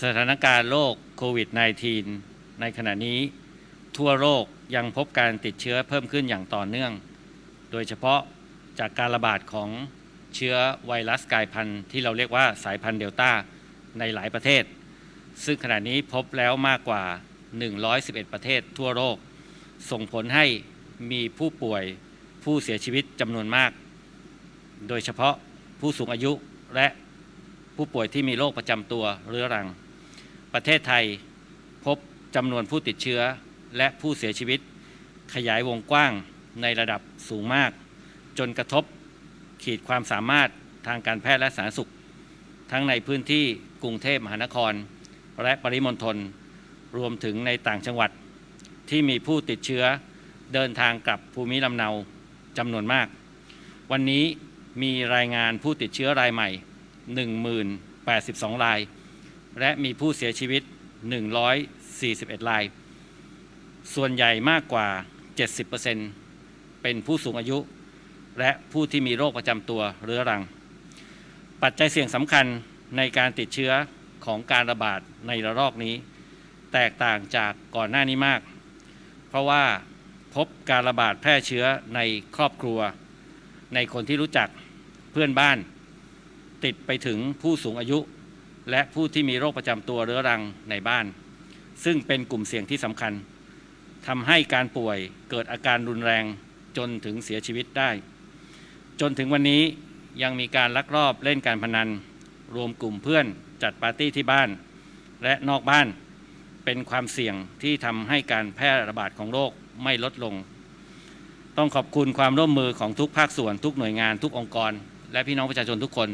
สถานการณ์โรคโควิด -19 ในขณะนี้ ทั่วโลกยังพบการติดเชื้อเพิ่มขึ้นอย่างต่อเนื่อง โดยเฉพาะจากการระบาดของเชื้อไวรัสกลายพันธุ์ที่เราเรียกว่าสายพันธุ์เดลต้าในหลายประเทศ ซึ่งขณะนี้พบแล้วมากกว่า 111 ประเทศทั่วโลก ส่งผลให้มีผู้ป่วยผู้เสียชีวิตจำนวนมาก โดยเฉพาะผู้สูงอายุและผู้ป่วยที่มีโรคประจำตัวเรื้อรัง ประเทศไทยพบจำนวนผู้ติดเชื้อและผู้เสียชีวิต ขยายวงกว้างในระดับสูงมาก จนกระทบขีดความสามารถทางการแพทย์และสาธารณสุข ทั้งในพื้นที่กรุงเทพมหานคร และปริมณฑลรวมถึงในต่างจังหวัด ที่มีผู้ติดเชื้อเดินทางกลับภูมิลำเนาจำนวนมาก วันนี้มีรายงานผู้ติดเชื้อรายใหม่ 1082 ราย และมีผู้เสียชีวิต 141 ราย ส่วนใหญ่มากกว่า 70%เป็นผู้สูงอายุ และผู้ที่มีโรคประจำตัวเรื้อรัง ปัจจัยเสี่ยงสำคัญในการติดเชื้อของการระบาดในระลอกนี้ แตกต่างจากก่อนหน้านี้มาก เพราะว่าพบการระบาดแพร่เชื้อในครอบครัว ในคนที่รู้จักเพื่อนบ้าน ติดไปถึงผู้สูงอายุ และผู้ที่มีโรคประจำตัวเรื้อรังในบ้าน ซึ่งเป็นกลุ่มเสี่ยงที่สำคัญทำให้การป่วยเกิดอาการรุนแรงจนถึงเสียชีวิตได้ จนถึงวันนี้ยังมีการลักลอบเล่นการพนัน รวมกลุ่มเพื่อนจัดปาร์ตี้ที่บ้าน และนอกบ้านเป็นความเสี่ยงที่ทำให้การแพร่ระบาดของโรคไม่ลดลง ต้องขอบคุณความร่วมมือของทุกภาคส่วน ทุกหน่วยงานทุกองค์กร และพี่น้องประชาชนทุกคน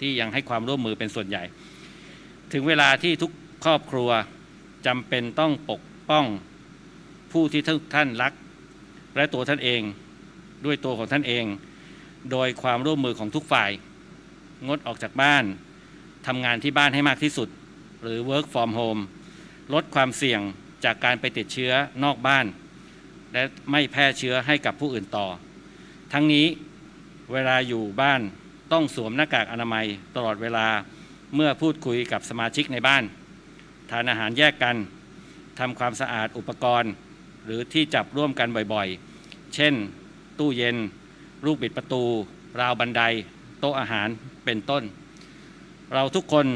ที่ยังให้ความร่วมมือเป็นส่วนใหญ่ ถึงเวลาที่ทุกครอบครัวจำเป็นต้องปกป้องผู้ที่ท่านรัก และตัวท่านเองด้วยตัวของท่านเอง โดยความร่วมมือของทุกฝ่าย งดออกจากบ้านทำงานที่บ้านให้มากที่สุด หรือ work from home ลดความเสี่ยงจากการไปติดเชื้อนอกบ้าน และไม่แพร่เชื้อให้กับผู้อื่นต่อ ทั้งนี้เวลาอยู่บ้านต้องสวมหน้ากากอนามัยตลอดเวลา เมื่อพูดคุยกับสมาชิกในบ้าน ทานอาหารแยกกันทำความสะอาดอุปกรณ์ หรือที่จับร่วมกันบ่อยๆ เช่น ตู้เย็น ลูกบิดประตู ราวบันได โต๊ะอาหารเป็นต้น เราทุกคน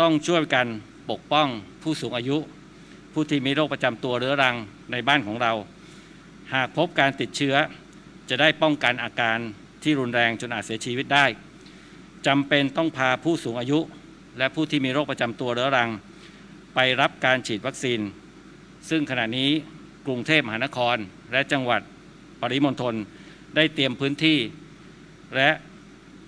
ต้องช่วยกันปกป้องผู้สูงอายุ ผู้ที่มีโรคประจำตัวเรื้อรังในบ้านของเรา หากพบการติดเชื้อ จะได้ป้องกันอาการที่รุนแรงจนอาจเสียชีวิตได้จำเป็นต้องพาผู้สูงอายุ และผู้ที่มีโรคประจำตัวเรื้อรัง ไปรับการฉีดวัคซีน ซึ่งขณะนี้กรุงเทพมหานคร และจังหวัดปริมณฑลได้เตรียมพื้นที่ และ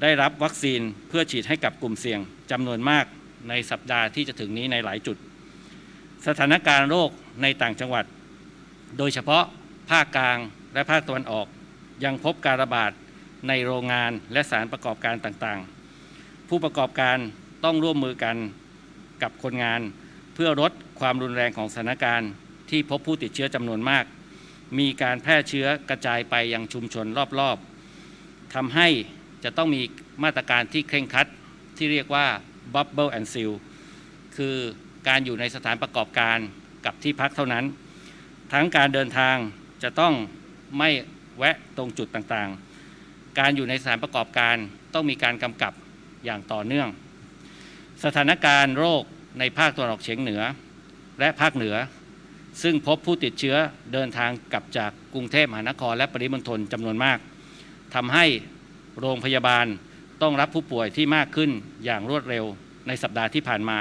ได้รับวัคซีนเพื่อฉีดให้กับกลุ่มเสี่ยงจำนวนมากในสัปดาห์ที่จะถึงนี้ในหลายจุด สถานการณ์โรคในต่างจังหวัด โดยเฉพาะภาคกลางและภาคตะวันออกยังพบการระบาดในโรงงานและสารประกอบการต่างๆ ผู้ประกอบการ ต้องร่วมมือกันกับคนงาน เพื่อลดความรุนแรงของสถานการณ์ ที่พบผู้ติดเชื้อจำนวนมาก มีการแพร่เชื้อกระจายไปยังชุมชนรอบๆทำให้จะต้องมีมาตรการที่เคร่งครัดที่เรียกว่า bubble and seal คือการอยู่ในสถานประกอบการกับที่พักเท่านั้น ทั้งการเดินทางจะต้องไม่แวะตรงจุดต่างๆ การอยู่ในสถานประกอบการต้องมีการกำกับอย่างต่อเนื่อง สถานการณ์โรคในภาคตะวันออกเฉียงเหนือ และภาคเหนือ ซึ่งพบผู้ติดเชื้อเดินทางกลับจากกรุงเทพมหานครและปริมณฑลจำนวนมากทำให้โรงพยาบาลต้องรับผู้ป่วยที่มากขึ้นอย่างรวดเร็วในสัปดาห์ที่ผ่านมา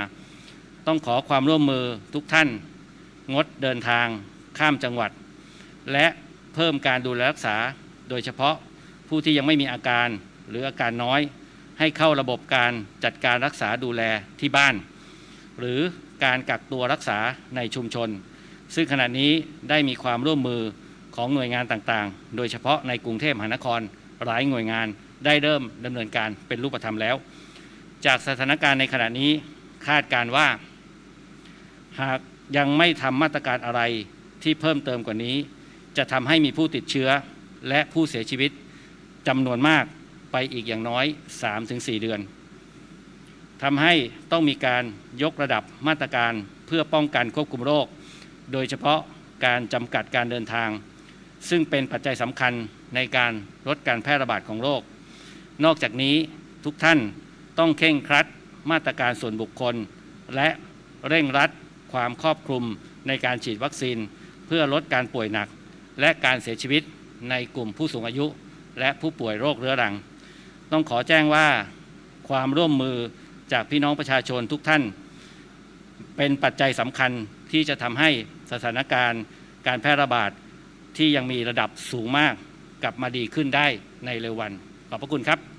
ต้องขอความร่วมมือทุกท่าน งดเดินทางข้ามจังหวัด และเพิ่มการดูแลรักษา โดยเฉพาะผู้ที่ยังไม่มีอาการหรืออาการน้อย ให้เข้าระบบการจัดการรักษาดูแลที่บ้าน หรือการกักตัวรักษาในชุมชน ซึ่งขณะนี้ได้มีความร่วมมือของหน่วยงานต่างๆ โดยเฉพาะในกรุงเทพมหานครหลายหน่วยงานได้เริ่มดำเนินการเป็นรูปธรรมแล้ว จากสถานการณ์ในขณะนี้คาดการว่า หากยังไม่ทำมาตรการอะไรที่เพิ่มเติมกว่านี้ จะทำให้มีผู้ติดเชื้อและผู้เสียชีวิตจำนวนมาก ไปอีกอย่างน้อย 3-4 เดือนทำให้ต้องมีการยกระดับมาตรการเพื่อป้องกันควบคุมโรค โดยเฉพาะการจำกัดการเดินทาง ซึ่งเป็นปัจจัยสำคัญในการลดการแพร่ระบาดของโรค นอกจากนี้ทุกท่านต้องเคร่งครัดมาตรการส่วนบุคคล และเร่งรัดความครอบคลุมในการฉีดวัคซีน เพื่อลดการป่วยหนัก และการเสียชีวิตในกลุ่มผู้สูงอายุ และผู้ป่วยโรคเรื้อรัง ต้องขอแจ้งว่าความร่วมมือจากพี่น้องประชาชนทุกท่าน เป็นปัจจัยสำคัญที่จะทำให้สถานการณ์ การแพร่ระบาดที่ยังมีระดับสูงมากกลับมาดีขึ้นได้ในเร็ววัน ขอบพระคุณครับ